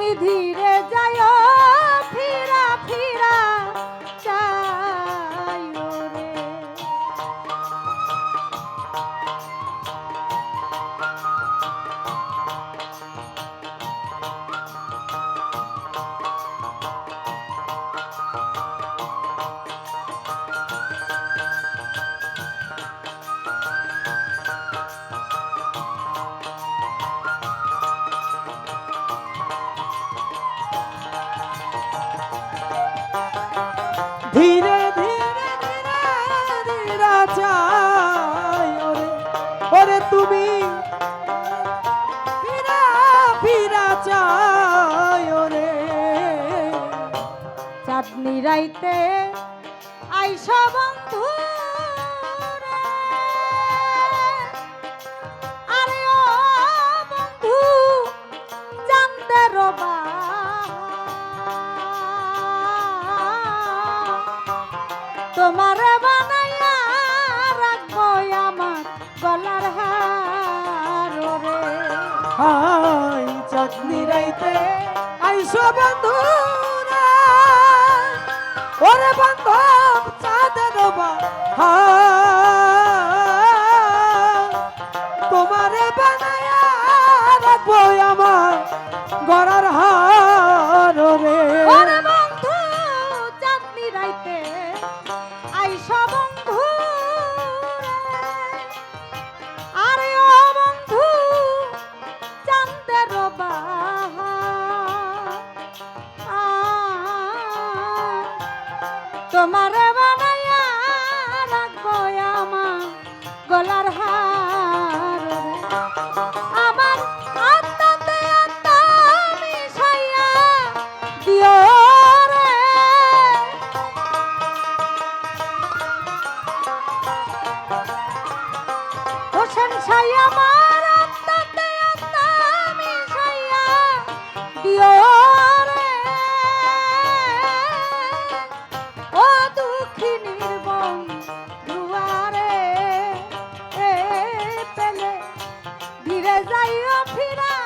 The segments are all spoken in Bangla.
তুমি ধীরে যাইও ধীরে ধীরে ধীরে চাই ওরে ওরে তুমি। ফিরা ফিরা চাই ওরে। চাঁদনি রাইতে আইসা বন্ধু হাই চাঁদনি রাইতে আইসো বন্ধু ওরে বান্ধব চাঁদের তোমারে বানায় রাখব আমার গড়ার তোমার বানাইয়া রাখব আমার গলার হার। আমার আত্মাতে আত্মা মিশাইয়া দিও রে হোসেন সাই আমার আত্মাতে আত্মা মিশাইয়া দিও যাইও ফিরা ফিরা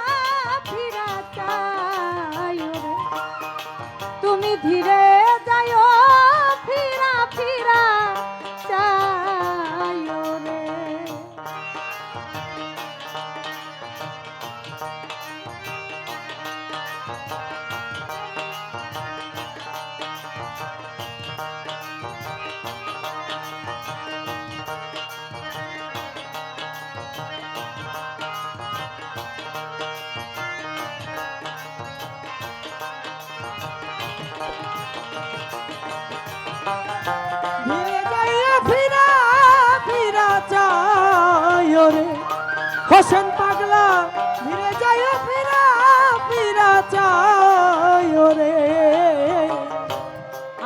হোসেন পাগলা ধীরে যাইয়া ফিরা ফিরা চাই রে।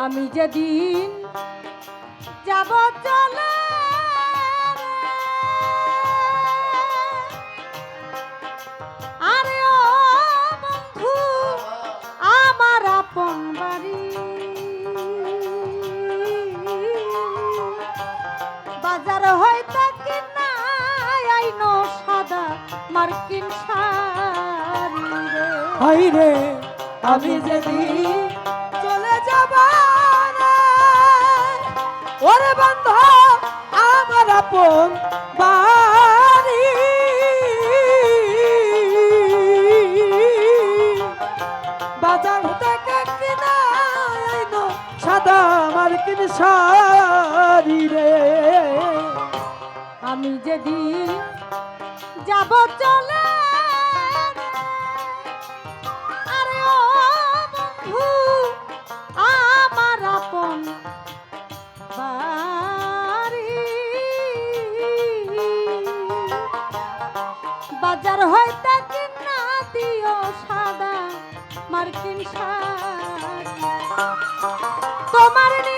আমি যেদিন যাব চলে মার্কিন হাই রে। আমি যেদিন চলে যাব ওরে বন্ধ আমার আপন বাড়ি। বাজার থেকে কিনা সাদা মার্কিন শাড়ি রে। আমি যেদিন যাব চলে আরে ও বন্ধু, আমার আপন বাড়ি। বাজার হইতে কিনা দিও সাদা মার্কিন শাড়ি। তোমার নিজ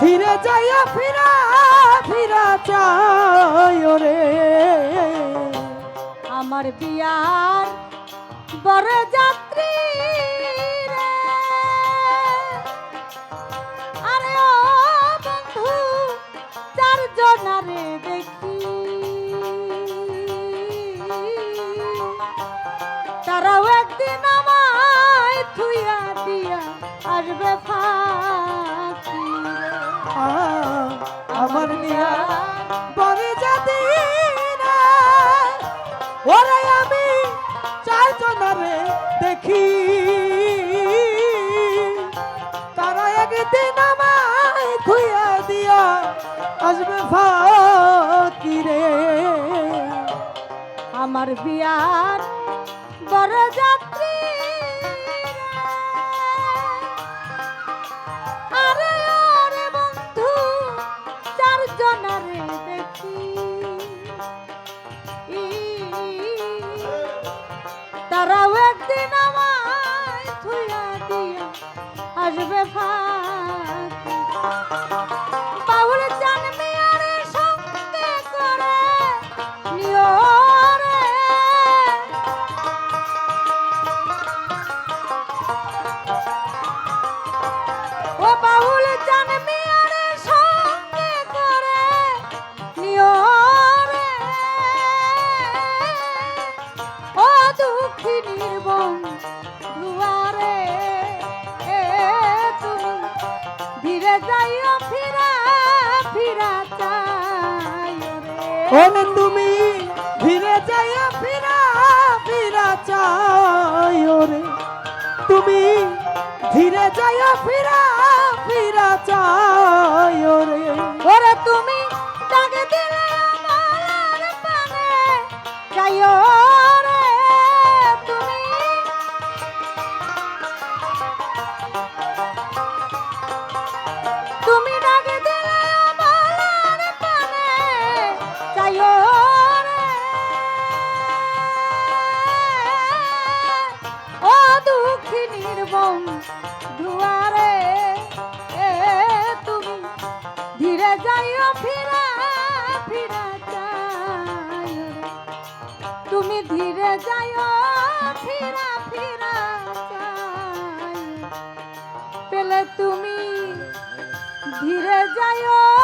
ধীরে যাইয়া ফিরা ফিরা চায় রে আমার বিয়ার বড় যাত্রী বলে যাদি ওরে আমি চারজনারে দেখি। তারা একদিন আমায় খুইয়া দিয়া আসবে ফাঁকি রে আমার বিয়ার বড় যাত্রী তারাও একদিন ওরে তুমি ফিরে যাইয়া ফিরা ফিরা চাই রে। তুমি ধীরে যাইয়া ফিরা ফিরা চাই রে। ওরে তুমি তাকে দিলে তুমি ধীরে যাইও।